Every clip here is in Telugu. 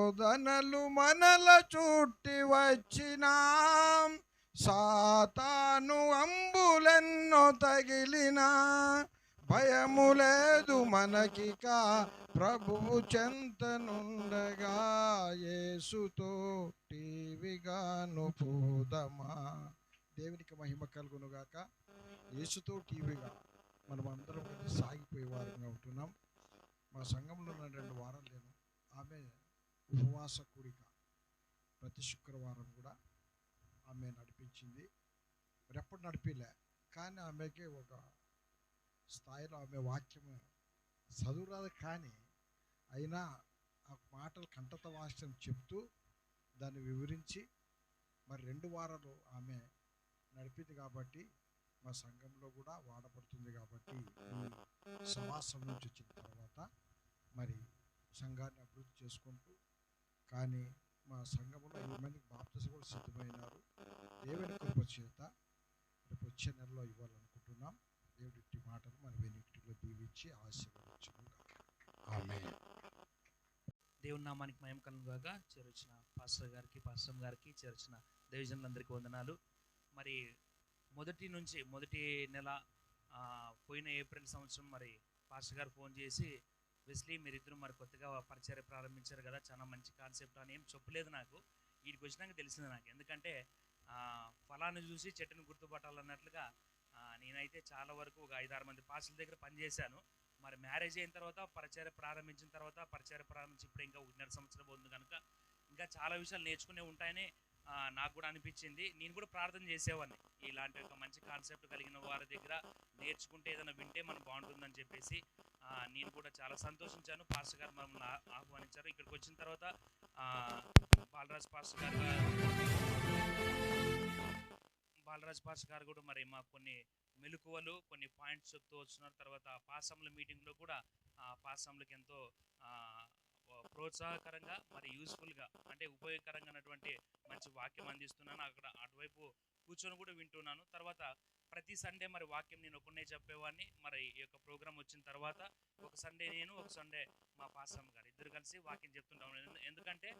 శోధనలు మనల చుట్టి వచ్చినా. సాతాను అంబులెన్నో తగిలినా. భయము లేదు మనకిక ప్రభువు చెంతనుండగా యేసుతో టీవీగాను పోదమా. దేవునికి మహిమ కలుగునుగాక. యేసుతో టీవీగా మనం అందరం కలిసి సాగిపోయే వారంగా ఉంటున్నాం. మా సంఘంలో ఉన్న రెండు వారాలు నేను ఆమె ఉపవాస కూడిక ప్రతి శుక్రవారం కూడా ఆమె నడిపించింది. మరి ఎప్పుడు నడిపిలే? కానీ ఆమెకి ఒక స్థాయిలో ఆమె వాక్యము చదువురాదు కానీ అయినా ఆ మాటలు కంఠత వాక్యం చెప్తూ దాన్ని వివరించి మరి రెండు వారాలు ఆమె నడిపింది కాబట్టి మా సంఘంలో కూడా వాడబడుతుంది కాబట్టి ఈ సమాసం నుంచి వచ్చిన తర్వాత మరి సంఘాన్ని అభివృద్ధి చేసుకుంటూ కానీ మా సంఘంలో ఐదు మందికి బాప్తీస కూడా సిద్ధమైనారు. దేవుని కృప చేత రేపు వచ్చే నెలలో ఇవ్వాలనుకుంటున్నాం. దేవుడి ఇట్టి మాటలు మన వెనుకటిలో దీవించి ఆశీర్వదించును ఆమె దేవుని నామానికి మహిమ కలుగుగా చేరొచ్చిన పాస్టర్ గారికి పాస్టర్ గారికి చేరొచ్చిన దైవజనులందరికీ వందనాలు. మరి మొదటి నుంచి మొదటి నెల పోయిన ఏప్రిల్ సంవత్సరం మరి పాస్టర్ గారు ఫోన్ చేసి వెస్లీ మీరిద్దరు మరి కొత్తగా పరిచయం ప్రారంభించారు కదా చాలా మంచి కాన్సెప్ట్ అని ఏం చెప్పలేదు నాకు. వీటికి వచ్చినాక తెలిసింది నాకు. ఎందుకంటే ఫలాన్ని చూసి చెట్టును గుర్తుపట్టాలన్నట్లుగా నేనైతే చాలా వరకు ఒక ఐదారు మంది పాస్టర్ల దగ్గర పనిచేశాను. మరి మ్యారేజ్ అయిన తర్వాత పరిచయం ప్రారంభించిన తర్వాత పరిచయం ప్రారంభించి ఇప్పుడు ఇంకా ఒకటిన్నర సంవత్సరం ఉంది కనుక ఇంకా చాలా విషయాలు నేర్చుకునే ఉంటాయని నాకు కూడా అనిపించింది. నేను కూడా ప్రార్థన చేసేవాడిని. ఇలాంటి ఒక మంచి కాన్సెప్ట్ కలిగిన వారి దగ్గర నేర్చుకుంటే ఏదైనా వింటే మనం బాగుంటుందని చెప్పేసి నేను కూడా చాలా సంతోషించాను. పాస్టర్ గారు మమ్మల్ని ఆహ్వానించారు. ఇక్కడికి వచ్చిన తర్వాత బాలరాజ్ పాస్టర్ గారు బాలరాజ్ పాస్టర్ గారు కూడా మరి మాకు కొన్ని మెలకువలు కొన్ని పాయింట్స్ చెప్తూ వస్తున్నారు. తర్వాత పాసంల మీటింగ్లో కూడా ఆ పాసంలకు ఎంతో ప్రోత్సాహకరంగా మరి యూస్ఫుల్గా అంటే ఉపయోగకరంగా మంచి వాక్యం అందిస్తున్నాను. అక్కడ అటువైపు కూర్చొని కూడా వింటున్నాను. తర్వాత ప్రతి సండే మరి వాక్యం నేను ఒకనే చెప్పేవాడిని. మరి ఈ యొక్క ప్రోగ్రామ్ వచ్చిన తర్వాత ఒక సండే నేను ఒక సండే మా పాస్టర్ గారు ఇద్దరు కలిసి వాక్యం చెప్తుంటాం ఎందుకంటే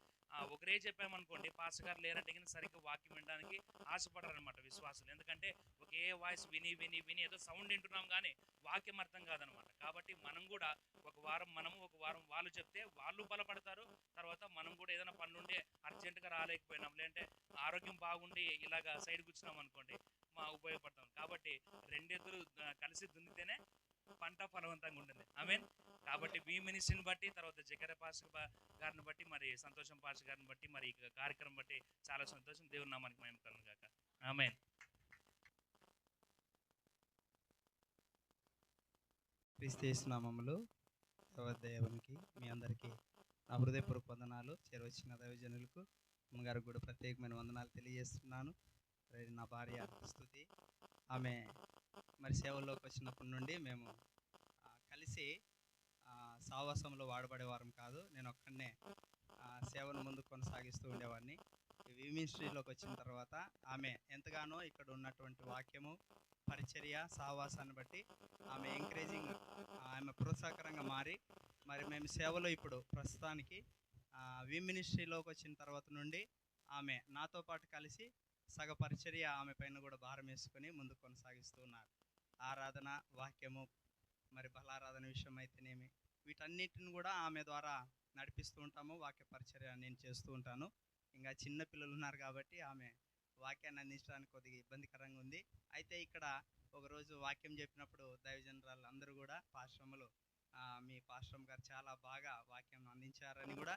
ఒకరే చెప్పామనుకోండి పాస్టర్ గారు లేరంటే కింద సరిగ్గా వాక్యం వినడానికి ఆశపడరనమాట విశ్వాసులు. ఎందుకంటే ఒకే వాయిస్ విని విని విని ఏదో సౌండ్ వింటున్నాం కానీ వాక్యం అర్థం కాదనమాట కాబట్టి మనం కూడా ఒక వారం మనము ఒక వారం వాళ్ళు చెప్తే వాళ్ళు బలపడతారు. తర్వాత మనం కూడా ఏదైనా పనులుండే అర్జెంటుగా రాలేకపోయినాం. లేదంటే ఆరోగ్యం బాగుండి ఇలాగ సైడ్ కూర్చున్నాం అనుకోండి మా ఉపయోగపడతాం. కాబట్టి రెండిద్దరు కలిసి దున్నితేనే పంట ఫలవంతంగా ఉంటుంది. ఐ మీన్ కాబట్టి బీ మినిస్ట్రీని బట్టి తర్వాత జకర పాష గారిని బట్టి మరి సంతోషం పాష గారిని బట్టి మరి కార్యక్రమం బట్టి చాలా సంతోషం. దేవుని నామానికి మేము కలను కాక ఆమెన్ క్రీస్తేసునామములు దేవునికి మీ అందరికీ నా హృదయపూర్వక వందనాలు. చేరవచ్చిన దైవజనులకు అమ్మగారికి కూడా ప్రత్యేకమైన వందనాలు తెలియజేస్తున్నాను. నా భార్య స్థుతి. ఆమె మరి సేవల్లోకి వచ్చినప్పటి నుండి మేము కలిసి సావాసంలో వాడబడేవారం కాదు నేను ఒక్కడనే సేవను ముందు కొనసాగిస్తూ ఉండేవాడిని. ఈ మినిస్ట్రీలోకి వచ్చిన తర్వాత ఆమె ఎంతగానో ఇక్కడ ఉన్నటువంటి వాక్యము పరిచర్య సావాసాన్ని బట్టి ఆమె ఎంకరేజింగ్ ఆమె ప్రోత్సాహకరంగా మారి మరి మేము సేవలో ఇప్పుడు ప్రస్తుతానికి వి మినిస్ట్రీలోకి వచ్చిన తర్వాత నుండి ఆమె నాతో పాటు కలిసి సగ పరిచర్య ఆమె పైన కూడా భారం వేసుకొని ముందు కొనసాగిస్తూ ఉన్నారు. ఆరాధన వాక్యము మరి బలారాధన విషయం అయితేనేమి వీటన్నిటిని కూడా ఆమె ద్వారా నడిపిస్తూ ఉంటాము వాక్య పరిచర్య నేను చేస్తూ ఉంటాను. ఇంకా చిన్న పిల్లలు ఉన్నారు కాబట్టి ఆమె వాక్యాన్ని అందించడానికి కొద్దిగా ఇబ్బందికరంగా ఉంది. అయితే ఇక్కడ ఒకరోజు వాక్యం చెప్పినప్పుడు దైవజనరాలు అందరూ కూడా పాశ్రములు మీ పాశ్రమ్ గారు చాలా బాగా వాక్యం అందించారని కూడా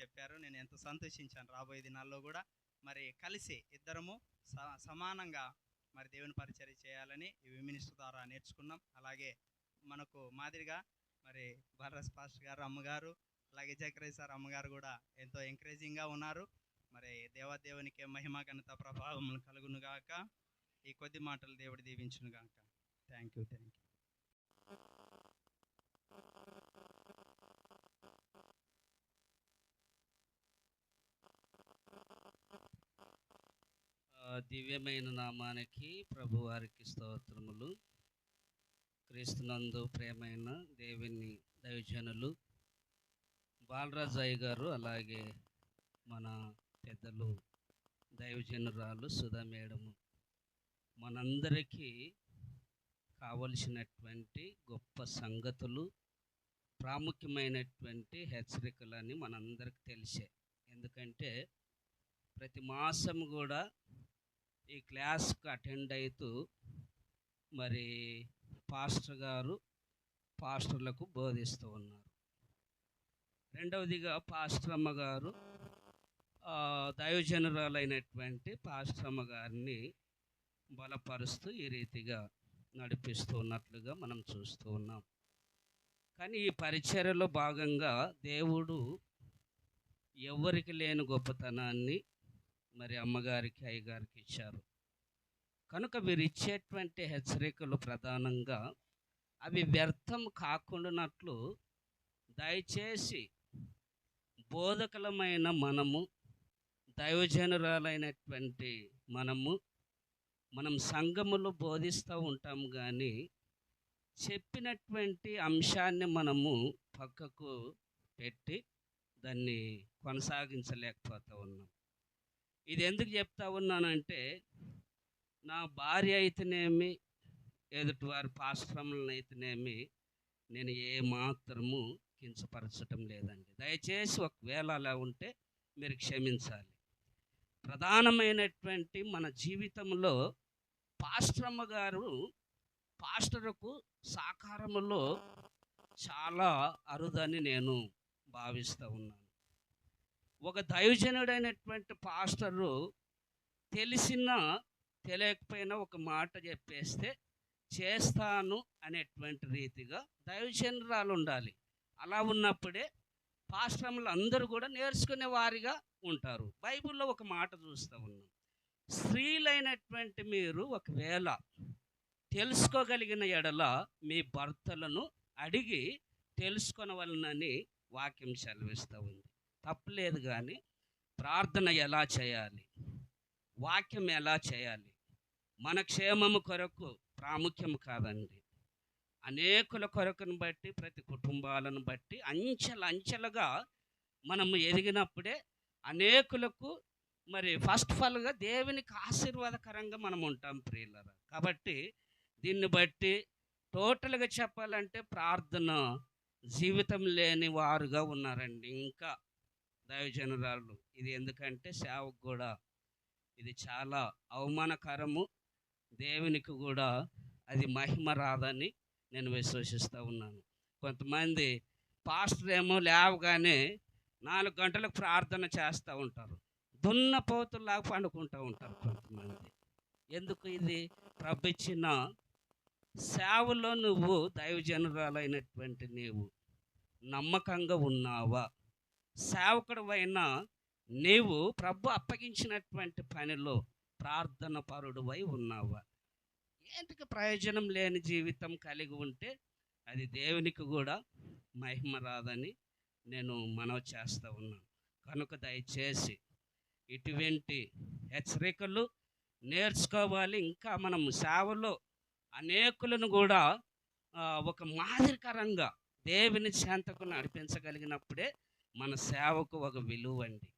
చెప్పారు. నేను ఎంతో సంతోషించాను రాబోయే దినాల్లో కూడా. మరి కలిసి ఇద్దరము స- సమానంగా మరి దేవుని పరిచయం చేయాలని ఈ మినిస్టర్ ద్వారా నేర్చుకున్నాం. అలాగే మనకు మాదిరిగా మరి బలరస్ పాస్టర్ గారు అమ్మగారు అలాగే జకరేష్ సార్ అమ్మగారు కూడా ఎంతో ఎంకరేజింగ్గా ఉన్నారు. మరి దేవాదేవునికి మహిమ ఘనత ప్రభావం కలుగునుగాక ఈ కొద్ది మాటలు దేవుడు దీవించునుగాక థ్యాంక్ యూ థ్యాంక్ యూ దివ్యమైన నామానికి ప్రభువారికి స్తోత్రములు. క్రీస్తునందు ప్రేమైన దేవుని దైవజనులు బాలరాజయ్య గారు అలాగే మన పెద్దలు దైవజనురాలు సుధా మేడము మనందరికీ కావలసినటువంటి గొప్ప సంగతులు ప్రాముఖ్యమైనటువంటి హెచ్చరికలని మనందరికి తెలిసే. ఎందుకంటే ప్రతి మాసం కూడా ఈ క్లాస్కి అటెండ్ అవుతూ మరి పాస్టర్ గారు పాస్టర్లకు బోధిస్తూ ఉన్నారు. రెండవదిగా పాస్టర్ అమ్మగారు గారు దైవజనురాలైనటువంటి పాస్టర్ అమ్మగారిని బలపరుస్తూ ఈ రీతిగా నడిపిస్తూ ఉన్నట్లుగా మనం చూస్తూ ఉన్నాం. కానీ ఈ పరిచర్యలో భాగంగా దేవుడు ఎవరికి లేని గొప్పతనాన్ని మరి అమ్మగారికి అయ్యగారికి ఇచ్చారు. కనుక వీరు ఇచ్చేటువంటి హెచ్చరికలు ప్రధానంగా అవి వ్యర్థం కాకుండానట్లు దయచేసి బోధకులమైన మనము దైవజనురాలైనటువంటి మనము మనం సంఘములో బోధిస్తూ ఉంటాం కానీ చెప్పినటువంటి అంశాన్ని మనము పక్కకు పెట్టి దాన్ని కొనసాగించలేకపోతూ ఉన్నాం. ఇది ఎందుకు చెప్తా ఉన్నానంటే నా భార్య అయితేనేమి ఎదుటి వారి పాశ్రమలను అయితేనేమి నేను ఏ మాత్రము కించపరచటం లేదండి. దయచేసి ఒకవేళ అలా ఉంటే మీరు క్షమించాలి. ప్రధానమైనటువంటి మన జీవితంలో పాశ్రమ గారు పాస్టర్కు సాకారములో చాలా అరుదని నేను భావిస్తూ ఉన్నాను. ఒక దైవజనుడైనటువంటి పాస్టరు తెలిసిన తెలియకపోయినా ఒక మాట చెప్పేస్తే చేస్తాను అనేటువంటి రీతిగా దైవజనురాలు ఉండాలి. అలా ఉన్నప్పుడే పాశ్రములు అందరూ కూడా నేర్చుకునే వారిగా ఉంటారు. బైబిల్లో ఒక మాట చూస్తూ ఉన్నాం. స్త్రీలైనటువంటి మీరు ఒకవేళ తెలుసుకోగలిగిన ఎడల మీ భర్తలను అడిగి తెలుసుకొనవలనని వాక్యం సెలవిస్తూ ఉంది. తప్పలేదు కానీ ప్రార్థన ఎలా చేయాలి? వాక్యం ఎలా చేయాలి? మన క్షేమము కొరకు ప్రాముఖ్యం కాదండి. అనేకుల కొరకును బట్టి ప్రతి కుటుంబాలను బట్టి అంచెలు అంచెలుగా మనము ఎదిగినప్పుడే అనేకులకు మరి ఫస్ట్ ఆఫ్ ఆల్గా దేవునికి ఆశీర్వాదకరంగా మనం ఉంటాం ప్రియులర. కాబట్టి దీన్ని బట్టి టోటల్గా చెప్పాలంటే ప్రార్థన జీవితం లేని వారుగా ఉన్నారండి. ఇంకా దైవజనురాలు. ఇది ఎందుకంటే సేవకు కూడా ఇది చాలా అవమానకరము. దేవునికి కూడా అది మహిమ రాదని నేను విశ్వసిస్తూ ఉన్నాను. కొంతమంది పాస్టర్ ఏమో లేవగానే నాలుగు గంటలకు ప్రార్థన చేస్తూ ఉంటారు. దున్న పోతుల్లాగా పండుకుంటూ ఉంటారు కొంతమంది. ఎందుకు ఇది? ప్రభు ఇచ్చిన సేవలో నువ్వు దైవజనురాలైనటువంటి నీవు నమ్మకంగా ఉన్నావా? సేవకుడువైన నీవు ప్రభు అప్పగించినటువంటి పనిలో ప్రార్థన పరుడువై ఉన్నావా. ఏంటికి ప్రయోజనం లేని జీవితం కలిగి ఉంటే అది దేవునికి కూడా మహిమ రాదని నేను మనవి చేస్తూ ఉన్నాను. కనుక దయచేసి ఇటువంటి హెచ్చరికలు నేర్చుకోవాలి. ఇంకా మనం సేవలో అనేకులను కూడా ఒక మాదిరికరంగా దేవుని శాంతకు నడిపించగలిగినప్పుడే మన సేవకు ఒక విలువ అండి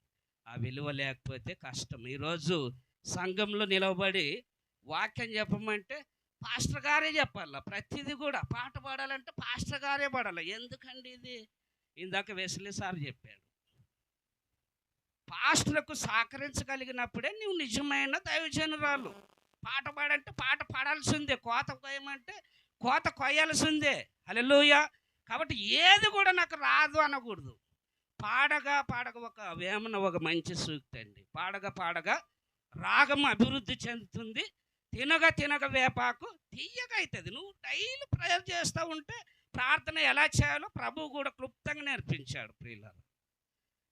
ఆ విలువ లేకపోతే కష్టం. ఈరోజు సంఘంలో నిలబడి వాక్యం చెప్పమంటే పాస్టర్ గారే చెప్పాల? ప్రతిదీ కూడా పాట పాడాలంటే పాస్టర్ గారే పాడాలి? ఎందుకండి ఇది? ఇందాక వెసలి సార్ చెప్పాడు. పాస్టర్కు సహకరించగలిగినప్పుడే నువ్వు నిజమైన దైవజనురాలు. పాట పాడంటే పాట పాడాల్సిందే. కోత కొయ్యమంటే కోత కొయ్యాల్సిందే. అలెలుయ కాబట్టి ఏది కూడా నాకు రాదు అనకూడదు. పాడగా పాడగా ఒక వేమన ఒక మంచి సూక్తి అండి పాడగా పాడగా రాగం అభివృద్ధి చెందుతుంది. తినగా తినగ వేపాకు తీయగా అవుతుంది నువ్వు డైలీ ప్రేయర్ చేస్తూ ఉంటే ప్రార్థన ఎలా చేయాలో ప్రభువు కూడా క్లుప్తంగా నేర్పించాడు ప్రియులారు.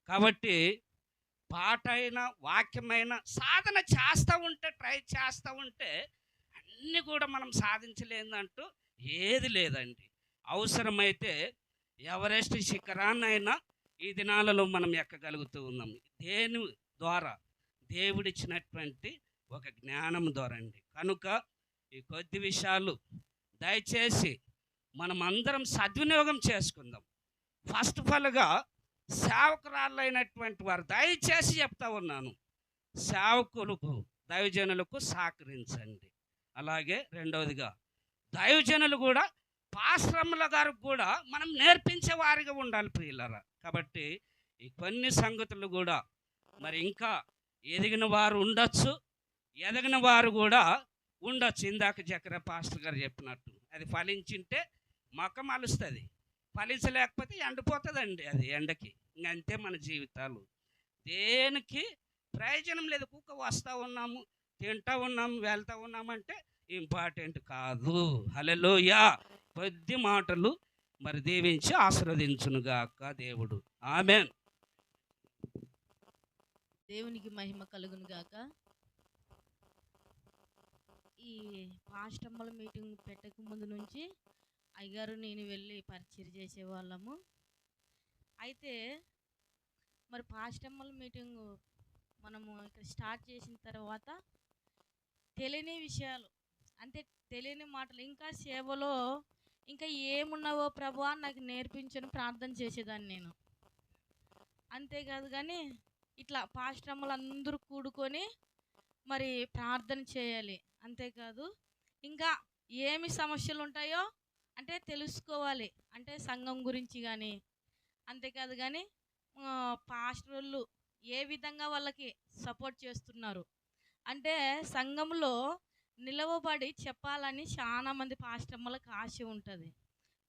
కాబట్టి పాట అయినా వాక్యమైన సాధన చేస్తూ ఉంటే ట్రై చేస్తూ ఉంటే అన్నీ కూడా మనం సాధించలేదంటూ ఏది లేదండి. అవసరమైతే ఎవరెస్ట్ శిఖరాన్నైనా ఈ దినాలలో మనం ఎక్కగలుగుతూ ఉన్నాం? దేని ద్వారా? దేవుడిచ్చినటువంటి ఒక జ్ఞానం ద్వారా అండి కనుక ఈ కొద్ది విషయాలు దయచేసి మనం అందరం సద్వినియోగం చేసుకుందాం. ఫస్ట్ ఆఫ్ ఆల్గా సేవకురాళ్ళైనటువంటి వారు దయచేసి చెప్తా ఉన్నాను. సేవకులకు దైవజనులకు సహకరించండి. అలాగే రెండవదిగా దైవజనులు కూడా పాశ్రముల గారికి కూడా మనం నేర్పించే వారిగా ఉండాలి ప్రియులరా. కాబట్టి ఈ కొన్ని సంగతులు కూడా మరి ఇంకా ఎదిగిన వారు ఉండొచ్చు ఎదగిన వారు కూడా ఉండొచ్చు. ఇందాక చక్ర పాస్టర్ గారు చెప్పినట్టు. అది ఫలించింటే మొక్క అలుస్తుంది. ఫలించలేకపోతే ఎండిపోతుందండి అది ఎండకి. ఇంక అంతే మన జీవితాలు. దేనికి ప్రయోజనం లేదు. కుక్క వస్తూ ఉన్నాము తింటూ ఉన్నాము వెళ్తూ ఉన్నామంటే ఇంపార్టెంట్ కాదు. హలోయా కొద్ది మాటలు మరి దీవించి ఆశీర్వదించునుగాక దేవుడు. ఆమెన్. దేవునికి మహిమ కలుగునుగాక. ఈ పాస్టమ్మల మీటింగ్ పెట్టక ముందు నుంచి అయ్యగారు నేను వెళ్ళి పరిచయం చేసేవాళ్ళము. అయితే మరి పాస్టమ్మల మీటింగ్ మనము ఇక్కడ స్టార్ట్ చేసిన తర్వాత తెలియని విషయాలు అంటే తెలియని మాటలు ఇంకా సేవలో ఇంకా ఏమున్నావో ప్రభా నాకు నేర్పించను ప్రార్థన చేసేదాన్ని నేను. అంతేకాదు కానీ ఇట్లా పాశ్రమలు అందరూ కూడుకొని మరి ప్రార్థన చేయాలి. అంతేకాదు ఇంకా ఏమి సమస్యలు ఉంటాయో అంటే తెలుసుకోవాలి. అంటే సంఘం గురించి కానీ అంతేకాదు కానీ పాస్టర్లు ఏ విధంగా వాళ్ళకి సపోర్ట్ చేస్తున్నారు? అంటే సంఘంలో నిలవబడి చెప్పాలని చాలా మంది పాస్టమ్మలకు ఆశ ఉంటుంది.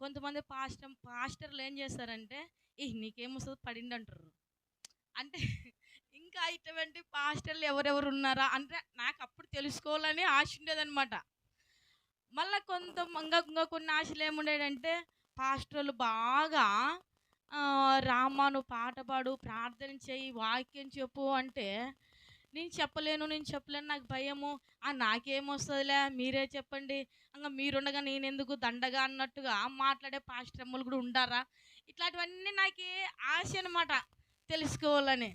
కొంతమంది పాస్టర్ పాస్టర్లు ఏం చేస్తారంటే ఈ నీకేమొస్తుంది పడింది అంటారు అంటే ఇంకా ఇటువంటి పాస్టర్లు ఎవరెవరు ఉన్నారా అంటే నాకు అప్పుడు తెలుసుకోవాలని ఆశ ఉండేదన్నమాట. మళ్ళీ కొంత ఇంకా ఇంకా కొన్ని ఆశలు ఏముండేదంటే పాస్టర్లు బాగా రామాను పాట పాడు ప్రార్థన చేయి వాక్యం చెప్పు అంటే నేను చెప్పలేను నేను చెప్పలేను నాకు భయము. ఆ నాకేమొస్తుందిలే? మీరే చెప్పండి. ఇంకా మీరుండగా నేను ఎందుకు దండగా అన్నట్టుగా మాట్లాడే పాశ్రమలు కూడా ఉండారా? ఇట్లాంటివన్నీ నాకు ఆశ అనమాట తెలుసుకోవాలని.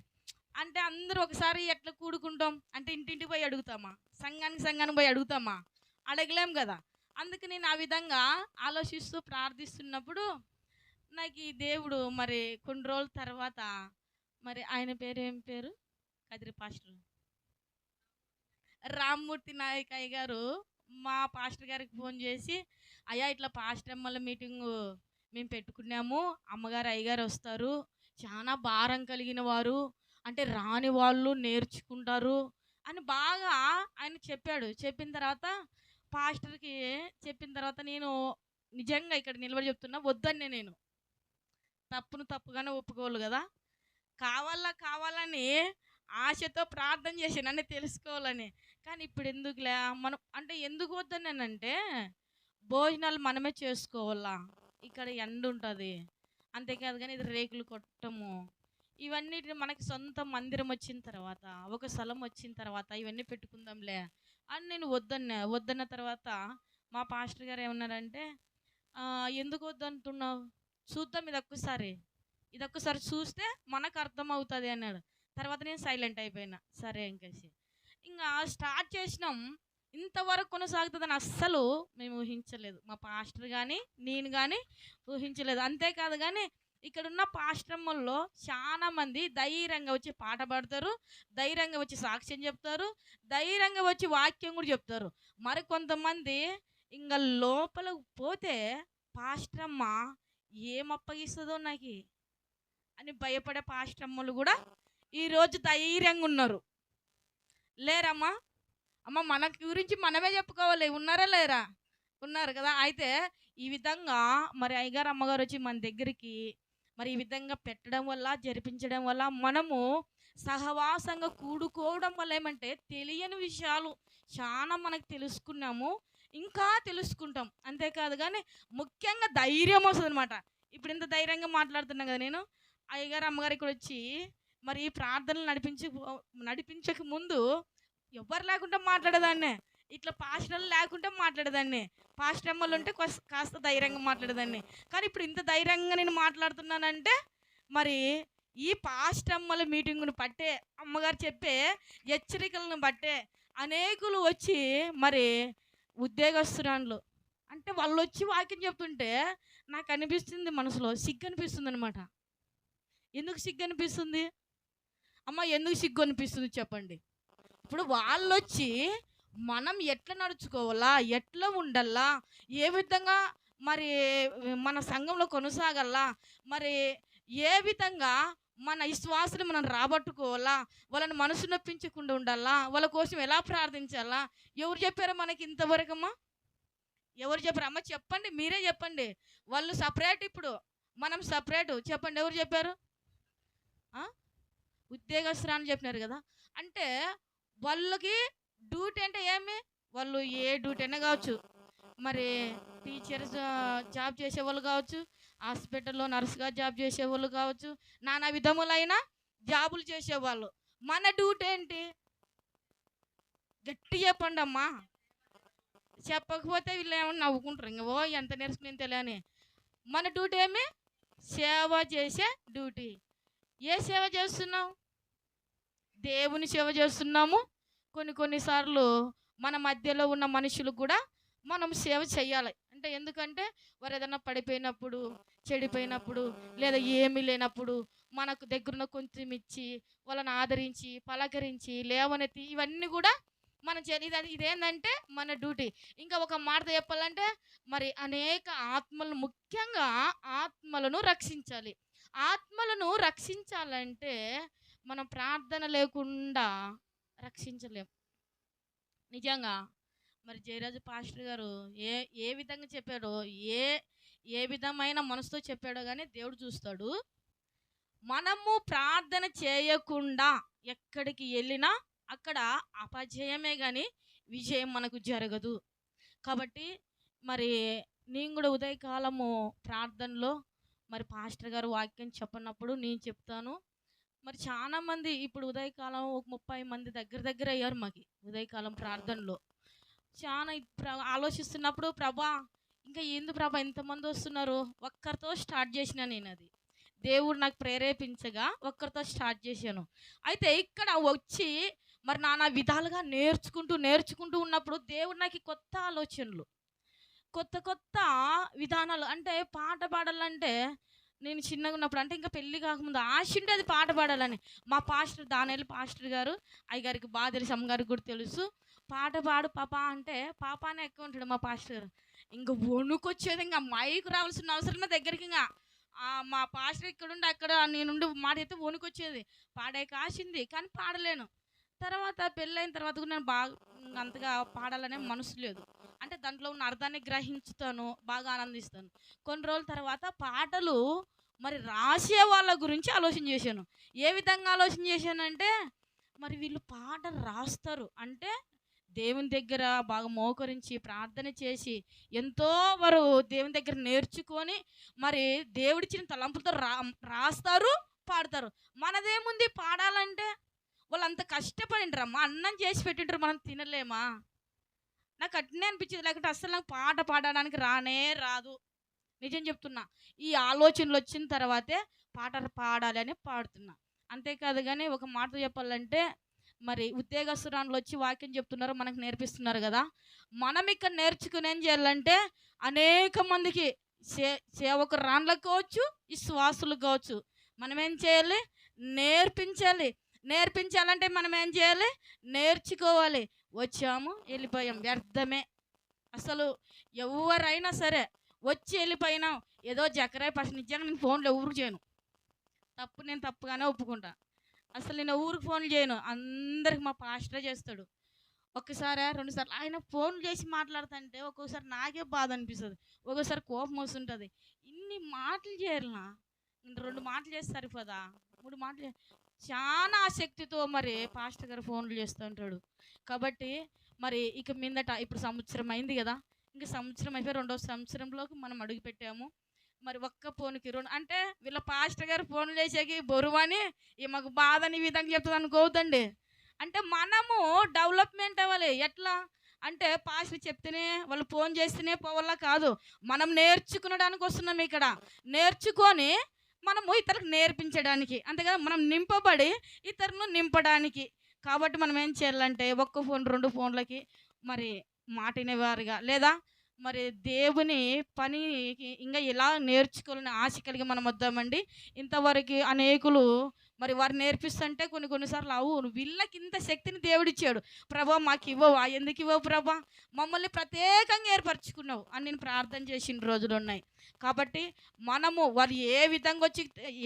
అంటే అందరూ ఒకసారి ఎట్లా కూడుకుంటాం? అంటే ఇంటింటికి పోయి అడుగుతామా? సంఘానికి సంఘానికి పోయి అడుగుతామా? అడగలేం కదా. అందుకు నేను ఆ విధంగా ఆలోచిస్తూ ప్రార్థిస్తున్నప్పుడు నాకు ఈ దేవుడు మరి కొన్ని రోజుల తర్వాత మరి ఆయన పేరు ఏం పేరు? కదిరి పాస్టర్ రామ్మూర్తి నాయక్ అయ్య గారు మా పాస్టర్ గారికి ఫోన్ చేసి అయ్యా ఇట్లా పాస్టర్ అమ్మల మీటింగు మేము పెట్టుకున్నాము. అమ్మగారు అయ్యగారు వస్తారు. చాలా భారం కలిగిన వారు. అంటే రాని వాళ్ళు నేర్చుకుంటారు. అని బాగా ఆయన చెప్పాడు. చెప్పిన తర్వాత పాస్టర్కి చెప్పిన తర్వాత నేను నిజంగా ఇక్కడ నిలబడి చెప్తున్నా వద్దన్నే నేను. తప్పును తప్పుగానే ఒప్పుకోవాలి కదా. కావాలా కావాలని ఆశతో ప్రార్థన చేశాను అన్నీ తెలుసుకోవాలని. కానీ ఇప్పుడు ఎందుకులే? మనం అంటే ఎందుకు వద్దన్నానంటే భోజనాలు మనమే చేసుకోవాలా? ఇక్కడ ఎండ ఉంటుంది. అంతేకాదు కానీ ఇది రేకులు కొట్టము. ఇవన్నీ మనకి సొంత మందిరం వచ్చిన తర్వాత ఒక స్థలం వచ్చిన తర్వాత ఇవన్నీ పెట్టుకుందాంలే అని నేను వద్దన్నా. వద్దన్న తర్వాత మా పాస్టర్ గారు ఏమన్నారంటే ఎందుకు వద్దంటున్నావు? చూద్దాం ఇది ఒక్కసారి ఇది ఒక్కసారి చూస్తే మనకు అర్థమవుతుంది అన్నాడు. తర్వాత నేను సైలెంట్ అయిపోయినా. సరే ఇంకేసి ఇంకా స్టార్ట్ చేసినాం. ఇంతవరకు కొనసాగుతుందని అస్సలు మేము ఊహించలేదు. మా పాస్టర్ కానీ నేను కానీ ఊహించలేదు. అంతేకాదు కానీ ఇక్కడ ఉన్న పాశ్రమంలో చాలా మంది ధైర్యంగా వచ్చి పాట పాడతారు ధైర్యంగా వచ్చి సాక్ష్యం చెప్తారు ధైర్యంగా వచ్చి వాక్యం కూడా చెప్తారు. మరి కొంతమంది ఇంకా లోపల పోతే పాశ్రమ్మ ఏం అప్పగిస్తుందో నాకు అని భయపడే పాశ్రమ్మలు కూడా ఈరోజు ధైర్యంగా ఉన్నారు లేరమ్మా? అమ్మ మన గురించి మనమే చెప్పుకోవాలి. ఉన్నారా లేరా? ఉన్నారు కదా. అయితే ఈ విధంగా మరి అయ్యగారు అమ్మగారు వచ్చి మన దగ్గరికి మరి ఈ విధంగా పెట్టడం వల్ల జరిపించడం వల్ల మనము సహవాసంగా కూడుకోవడం వల్ల ఏమంటే తెలియని విషయాలు చాలా మనకు తెలుసుకున్నాము. ఇంకా తెలుసుకుంటాం. అంతేకాదు కానీ ముఖ్యంగా ధైర్యం వస్తుంది అనమాట ఇప్పుడు ఇంత ధైర్యంగా మాట్లాడుతున్నాను కదా నేను. అయ్యగారు అమ్మగారు ఇక్కడ వచ్చి మరి ఈ ప్రార్థనలు నడిపించి నడిపించక ముందు ఎవరు లేకుండా మాట్లాడేదాన్నే. ఇట్లా పాస్టర్లు లేకుంటే మాట్లాడేదాన్ని. పాస్టర్ ఉంటే కాస్త ధైర్యంగా మాట్లాడేదాన్ని. కానీ ఇప్పుడు ఇంత ధైర్యంగా నేను మాట్లాడుతున్నానంటే మరి ఈ పాస్టమ్మల అమ్మల మీటింగును పట్టే అమ్మగారు చెప్పే హెచ్చరికలను బట్టే అనేకులు వచ్చి మరి ఉద్యోగస్తురాన్లు. అంటే వాళ్ళు వచ్చి వాక్యం చెప్తుంటే నాకు అనిపిస్తుంది మనసులో సిగ్గు అనిపిస్తుంది అనమాట ఎందుకు సిగ్గు అనిపిస్తుంది అమ్మ ఎందుకు సిగ్గు అనిపిస్తుంది చెప్పండి. ఇప్పుడు వాళ్ళు వచ్చి మనం ఎట్లా నడుచుకోవాలా ఎట్లా ఉండాలా ఏ విధంగా మరి మన సంఘంలో కొనసాగల్లా మరి ఏ విధంగా మన విశ్వాసని మనం రాబట్టుకోవాలా వాళ్ళని మనసు నొప్పించకుండా ఉండాలా వాళ్ళ కోసం ఎలా ప్రార్థించాలా ఎవరు చెప్పారు మనకి ఇంతవరకమ్మా? ఎవరు చెప్పారు? అమ్మ చెప్పండి మీరే చెప్పండి. వాళ్ళు సపరేట్ ఇప్పుడు మనం సపరేట్ చెప్పండి ఎవరు చెప్పారు? ఉద్యోగస్తురా అని చెప్పినారు కదా. అంటే వాళ్ళకి డ్యూటీ అంటే ఏమి? వాళ్ళు ఏ డ్యూటీ అయినా కావచ్చు. మరి టీచర్స్ జాబ్ చేసే వాళ్ళు కావచ్చు. హాస్పిటల్లో నర్సుగా జాబ్ చేసే వాళ్ళు కావచ్చు. నానా విధములైన జాబులు చేసేవాళ్ళు. మన డ్యూటీ ఏంటి? గట్టి చెప్పండి అమ్మా. చెప్పకపోతే వీళ్ళు ఏమన్నా నవ్వుకుంటారు. ఇంక ఓ ఎంత నేర్చుకుని తెలియని మన డ్యూటీ ఏమి? సేవ చేసే డ్యూటీ ఏ సేవ చేస్తున్నాం దేవుని సేవ చేస్తున్నాము. కొన్ని కొన్నిసార్లు మన మధ్యలో ఉన్న మనుషులు కూడా మనం సేవ చేయాలి అంటే ఎందుకంటే వారు ఏదైనా పడిపోయినప్పుడు చెడిపోయినప్పుడు లేదా ఏమీ లేనప్పుడు మనకు దగ్గరున్న కొంచెం ఇచ్చి వాళ్ళని ఆదరించి పలకరించి లేవనెత్తి ఇవన్నీ కూడా మనం చేయాలి ఇది ఇదేంటంటే మన డ్యూటీ. ఇంకా ఒక మాట చెప్పాలంటే మరి అనేక ఆత్మలను ముఖ్యంగా ఆత్మలను రక్షించాలి. ఆత్మలను రక్షించాలంటే మనం ప్రార్థన లేకుండా రక్షించలేం. నిజంగా మరి జయరాజు పాస్టర్ గారు ఏ ఏ విధంగా చెప్పాడో ఏ ఏ విధమైన మనసుతో చెప్పాడో కానీ దేవుడు చూస్తాడు. మనము ప్రార్థన చేయకుండా ఎక్కడికి వెళ్ళినా అక్కడ అపజయమే కానీ విజయం మనకు జరగదు. కాబట్టి మరి నేను కూడా ఉదయకాలము ప్రార్థనలో మరి పాస్టర్ గారు వాక్యం చెప్పనప్పుడు నేను చెప్తాను. మరి చాలా మంది ఇప్పుడు ఉదయకాలం ఒక ముప్పై మంది దగ్గర దగ్గర అయ్యారు మాకు ఉదయకాలం ప్రార్థనలో. చాలా ఆలోచిస్తున్నప్పుడు ప్రభా ఇంకా ఏంది ప్రభా ఎంతమంది వస్తున్నారు? ఒక్కరితో స్టార్ట్ చేసిన నేను అది. దేవుడు నాకు ప్రేరేపించగా ఒక్కరితో స్టార్ట్ చేశాను. అయితే ఇక్కడ వచ్చి మరి నానా విధాలుగా నేర్చుకుంటూ నేర్చుకుంటూ ఉన్నప్పుడు దేవుడు నాకు కొత్త ఆలోచనలు. కొత్త కొత్త విధానాలు అంటే పాట పాడాలంటే నేను చిన్నగా ఉన్నప్పుడు అంటే ఇంకా పెళ్ళి కాకముందు ఆశ ఉండేది పాట పాడాలని. మా పాస్టర్ దానేలు పాస్టర్ గారు అయ్యగారికి బాగా తెలుసు అమ్మగారికి కూడా తెలుసు. పాట పాడు పాప అంటే పాప అనే ఎక్కువ ఉంటాడు మా పాస్టర్ గారు. ఇంకా వణుకొచ్చేది ఇంకా మైక్ రావాల్సిన అవసరమే దగ్గరికి ఇంకా. మా పాస్టర్ ఇక్కడుండి అక్కడ నేనుండి మాట అయితే వణుకొచ్చేది. పాడే కాసింది కానీ పాడలేను. తర్వాత పెళ్ళైన తర్వాత కూడా నేను బాగా అంతగా పాడాలనే మనసు లేదు. అంటే దాంట్లో ఉన్న అర్థాన్ని గ్రహించుతాను బాగా ఆనందిస్తాను. కొన్ని రోజుల తర్వాత పాటలు మరి రాసే వాళ్ళ గురించి ఆలోచన చేశాను. ఏ విధంగా ఆలోచన చేశానంటే మరి వీళ్ళు పాటలు రాస్తారు. అంటే దేవుని దగ్గర బాగా మోకరించి ప్రార్థన చేసి ఎంతో వారు దేవుని దగ్గర నేర్చుకొని మరి దేవుడిచ్చిన తలంపులతో రా రాస్తారు పాడతారు. మనదేముంది పాడాలంటే వాళ్ళు అంత కష్టపడిండ్రమ్మా అన్నం చేసి పెట్టిండ్రు మనం తినలేమా? నాకు అట్నే అనిపించింది. లేకుంటే అసలు నాకు పాట పాడడానికి రానే రాదు. నిజం చెప్తున్నా. ఈ ఆలోచనలు వచ్చిన తర్వాతే పాట పాడాలి అని పాడుతున్నా. అంతేకాదు కానీ ఒక మాట చెప్పాలంటే మరి ఉద్యోగస్తురాన్లు వచ్చి వాక్యం చెప్తున్నారు మనకు నేర్పిస్తున్నారు కదా. మనం ఇక్కడ నేర్చుకునేం చేయాలంటే అనేక మందికి సే సేవకు రాన్లకు కావచ్చు విశ్వాసులు కావచ్చు మనం ఏం చేయాలి? నేర్పించాలి. నేర్పించాలంటే మనం ఏం చేయాలి? నేర్చుకోవాలి. వచ్చాము వెళ్ళిపోయాం. వ్యర్థమే. అసలు ఎవరైనా సరే వచ్చి వెళ్ళిపోయినాం. ఏదో జకరాయి పర్సన్ నిజంగా నేను ఫోన్లో ఎవరికి చేయను. తప్పు నేను తప్పుగానే ఒప్పుకుంటా. అసలు నేను ఊరికి ఫోన్ చేయను. అందరికి మా పాస్టరే చేస్తాడు. ఒక్కసారి రెండుసార్లు ఆయన ఫోన్ చేసి మాట్లాడుతుంటే ఒక్కొక్కసారి నాకే బాధ అనిపిస్తుంది. ఒక్కోసారి కోపం వస్తుంటుంది. ఇన్ని మాటలు చేయాలనా? రెండు మాటలు చేస్తే సరిపోదా? మూడు మాటలు చాలా ఆసక్తితో మరి పాస్టర్ గారు ఫోన్లు చేస్తూ ఉంటాడు. కాబట్టి మరి ఇక మీదట ఇప్పుడు సంవత్సరం అయింది కదా ఇంక సంవత్సరం అయిపోయి రెండో సంవత్సరంలోకి మనం అడుగు పెట్టాము. మరి ఒక్క ఫోన్కి రెండు అంటే వీళ్ళ పాస్టర్ గారు ఫోన్లు చేసేకి బరువని ఈ మాకు బాధని అని విధంగా చెప్తుంది అనుకోవద్దండి. అంటే మనము డెవలప్మెంట్ అవ్వాలి. ఎట్లా? అంటే పాస్టర్ చెప్తేనే వాళ్ళు ఫోన్ చేస్తేనే పోవాలా కాదు. మనం నేర్చుకునడానికి వస్తున్నాం ఇక్కడ. నేర్చుకొని మనము ఇతరులకు నేర్పించడానికి. అంతేగా మనం నింపబడి ఇతరులను నింపడానికి. కాబట్టి మనం ఏం చేయాలంటే ఒక్క ఫోన్ రెండు ఫోన్లకి మరి మాటినేవారుగా. లేదా మరి దేవుని పని ఇంకా ఎలా నేర్చుకోవాలని ఆశ కలిగి మనం వద్దామండి. ఇంతవరకు అనేకులు మరి వారు నేర్పిస్తుంటే కొన్ని కొన్నిసార్లు అవును వీళ్ళకి ఇంత శక్తిని దేవుడిచ్చాడు. ప్రభా మాకు ఇవ్వవా? ఎందుకు ఇవ్వవు ప్రభా? మమ్మల్ని ప్రత్యేకంగా ఏర్పరచుకున్నావు అని నేను ప్రార్థన చేసిన రోజులు ఉన్నాయి. కాబట్టి మనము వారు ఏ విధంగా వచ్చి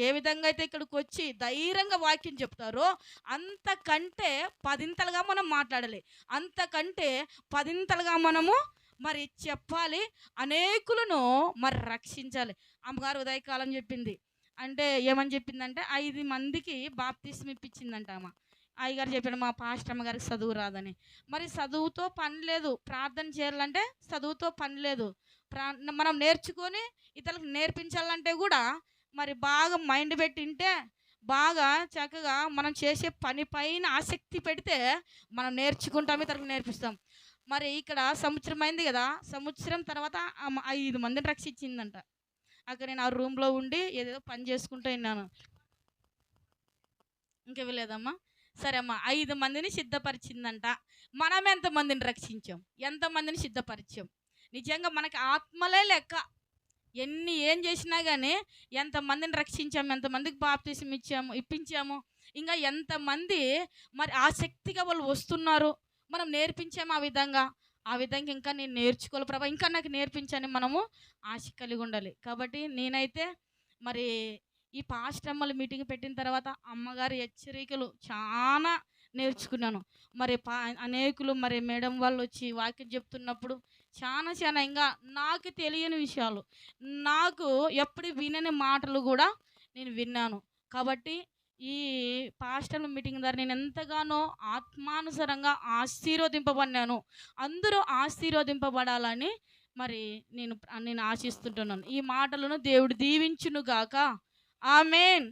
ఏ విధంగా అయితే ఇక్కడికి వచ్చి ధైర్యంగా వాక్యం చెప్తారో అంతకంటే పదింతలుగా మనం మాట్లాడాలి. అంతకంటే పదింతలుగా మనము మరి చెప్పాలి. అనేకులను మరి రక్షించాలి. అమ్మగారు ఉదయకాలం చెప్పింది అంటే ఏమని చెప్పిందంటే ఐదు మందికి బాప్తిస్మ ఇప్పించిందంట ఆమె అయ్యగారు చెప్పాడు మా పాస్టమ్మ గారికి చదువు రాదని. మరి చదువుతో పని లేదు. ప్రార్థన చేయాలంటే చదువుతో పని లేదు. ప్రా మనం నేర్చుకొని ఇతరులకు నేర్పించాలంటే కూడా మరి బాగా మైండ్ పెట్టింటే బాగా చక్కగా మనం చేసే పని పైన ఆసక్తి పెడితే మనం నేర్చుకుంటాం ఇతరులకు నేర్పిస్తాం. మరి ఇక్కడ సంవత్సరం అయింది కదా సంవత్సరం తర్వాత ఐదు మందిని రక్షించిందంట. అక్కడ నేను ఆ రూమ్లో ఉండి ఏదేదో పని చేసుకుంటూ విన్నాను ఇంకెవ్వలేదమ్మా సరే అమ్మా ఐదు మందిని సిద్ధపరిచిందంట. మనం ఎంతమందిని రక్షించాం? ఎంతమందిని సిద్ధపరిచాం? నిజంగా మనకి ఆత్మలే లెక్క. ఎన్ని ఏం చేసినా కానీ ఎంతమందిని రక్షించాము ఎంతమందికి బాప్తీసం ఇచ్చాము ఇప్పించాము ఇంకా ఎంతమంది మరి ఆసక్తిగా వాళ్ళు వస్తున్నారు మనం నేర్పించాము ఆ విధంగా? ఆ విధంగా ఇంకా నేను నేర్చుకోవాలి ప్రభా. ఇంకా నాకు నేర్పించని మనము ఆశ కలిగి ఉండాలి. కాబట్టి నేనైతే మరి ఈ పాస్టమ్మల మీటింగ్ పెట్టిన తర్వాత అమ్మగారి హెచ్చరికలు చాలా నేర్చుకున్నాను. మరి పా అనేకులు మరి మేడం వాళ్ళు వచ్చి వాక్యం చెప్తున్నప్పుడు చాలా చాలా ఇంకా నాకు తెలియని విషయాలు. నాకు ఎప్పుడు వినని మాటలు కూడా నేను విన్నాను. కాబట్టి ఈ పాస్టల్ మీటింగ్ ద్వారా నేను ఎంతగానో ఆత్మానుసరంగా ఆశీర్వదింపబడినాను. అందరూ ఆశీర్వదింపబడాలని మరి నేను నేను ఆశిస్తుంటున్నాను. ఈ మాటలను దేవుడు దీవించును గాక ఆమెన్.